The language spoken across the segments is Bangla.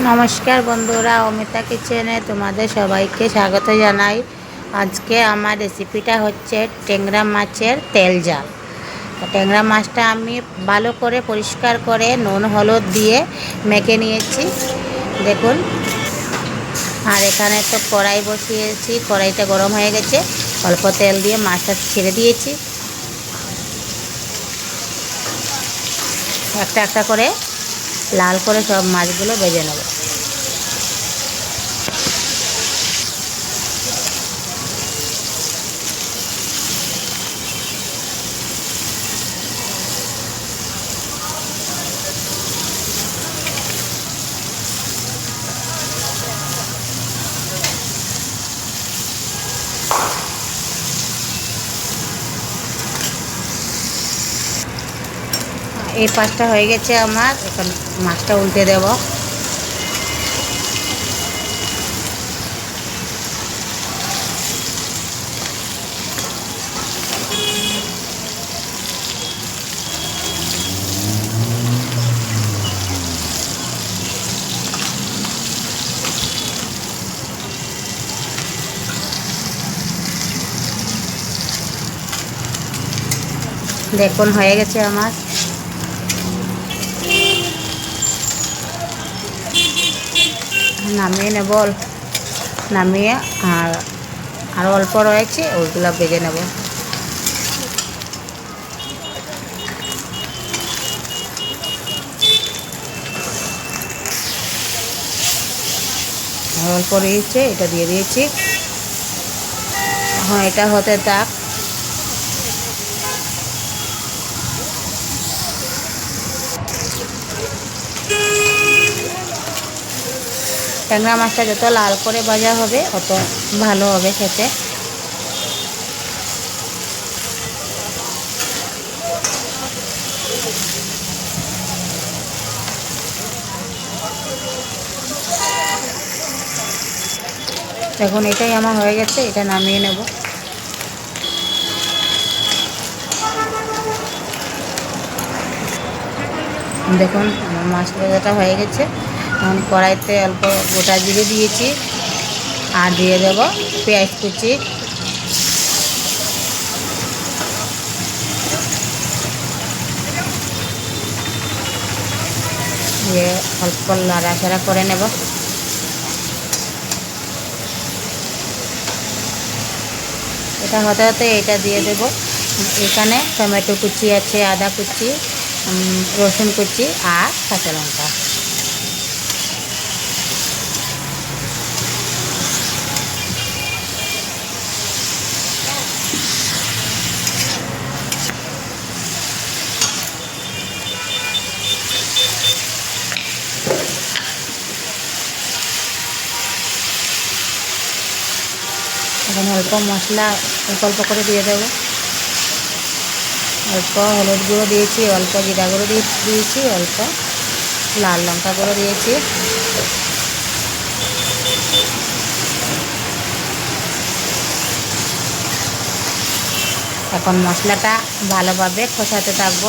নমস্কার বন্ধুরা, অমিতা কিচেনে তোমাদের সবাইকে স্বাগত জানাই। আজকে আমার রেসিপিটা হচ্ছে ট্যাংরা মাছের তেল জাল। ট্যাংরা মাছটা আমি ভালো করে পরিষ্কার করে নুন, হলুদ দিয়ে মেখে নিয়েছি। দেখুন, আর এখানে তো কড়াই বসিয়েছি, কড়াইটা গরম হয়ে গেছে। অল্প তেল দিয়ে মাছটা ছেড়ে দিয়েছি। একটা একটা করে লাল করে সব মাছগুলো ভেজে নেব। এই পাঁচটা হয়ে গেছে আমার। এখন মাছটা উল্টে দেব। দেখুন হয়ে গেছে আমার। নামিয়ে নেব নামিয়ে আর আর অল্প রয়েছে, ওইগুলো ভেজে নেব। অল্প রয়েছে, এটা দিয়ে দিয়েছি। হ্যাঁ এটা হতে থাক। ট্যাংরা মাছটা যত লাল করে ভাজা হবে অত ভালো হবে খেতে। এখন এটাই আমার হয়ে গেছে, এটা নামিয়ে নেব। দেখুন, আমার মাছ ভাজাটা হয়ে গেছে। এখন কড়াইতে অল্প গোটা জিরে দিয়েছি আর দিয়ে দেব পেঁয়াজ কুচি। দিয়ে অল্প লাড়াচাড়া করে নেব। এটা হতে হতে এটা দিয়ে দেব। এখানে টমেটো কুচি আছে, আদা কুচি রসুন কুচি আর কাঁচা লঙ্কা। এখন অল্প মশলা অল্প অল্প করে দিয়ে দেবো। অল্প হলুদ গুঁড়ো দিয়েছি, অল্প জিরা গুঁড়ো দিয়ে দিয়েছি, অল্প লাল লঙ্কা গুঁড়ো দিয়েছি। এখন মশলাটা ভালোভাবে কষাতে থাকব।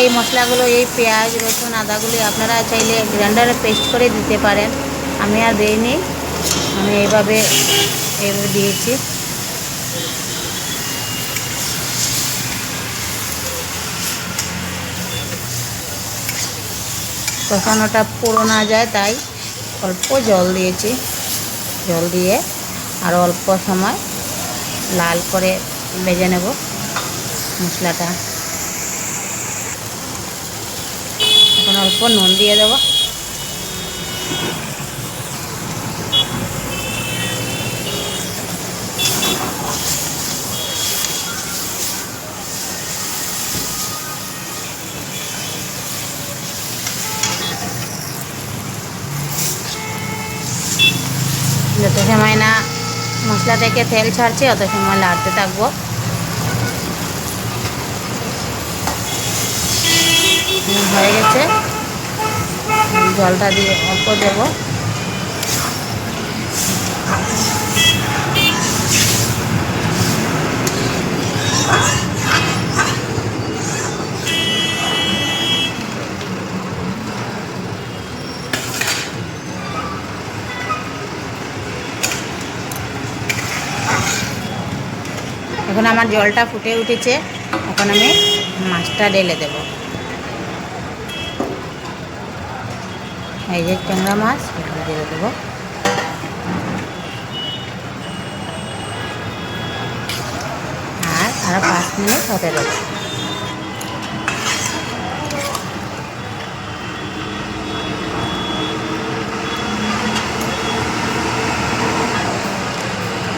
এই মশলাগুলো, এই পেঁয়াজ, রসুন, আদাগুলি আপনারা চাইলে গ্রাইন্ডারে পেস্ট করে দিতে পারেন। আমি আর দিইনি, আমি এইভাবে এইভাবে দিয়েছি। কষানোটা পুরো না যায়, তাই অল্প জল দিয়েছি। জল দিয়ে আর অল্প সময় লাল করে ভেজে নেব মশলাটা। এখন অল্প নুন দিয়ে দেবো। যত সময় না মশলা থেকে তেল ছাড়ছে, অত সময় লাড়তে থাকব। হয়ে গেছে। জলটা দিয়ে অল্প দেব। এখন আমার জলটা ফুটে উঠেছে এখন আমি মাছটা ঢেলে দেবো। এই যে মাছ এখানে ঢেলে দেবো। আর আরও পাঁচ মিনিট হতে দেবো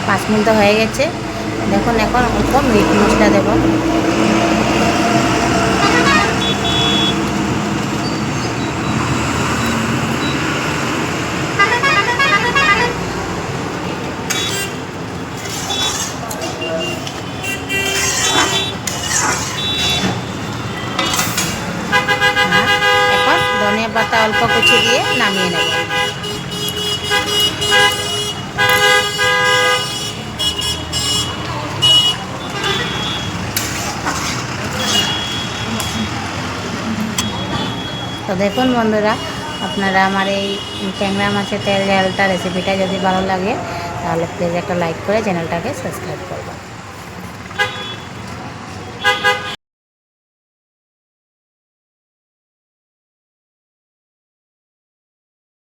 পাঁচ মিনিট হয়ে গেছে। দেখুন, এখন অল্প মিট মশলা দেবো আর এখন ধনিয়া পাতা অল্প কুচি দিয়ে নামিয়ে নেব। তো দেখুন বন্ধুরা, আপনারা আমার এই ট্যাংরা মাছের তেল ঝালটা রেসিপিটা যদি ভালো লাগে, তাহলে প্লিজ একটা লাইক করে চ্যানেলটাকে সাবস্ক্রাইব করবেন।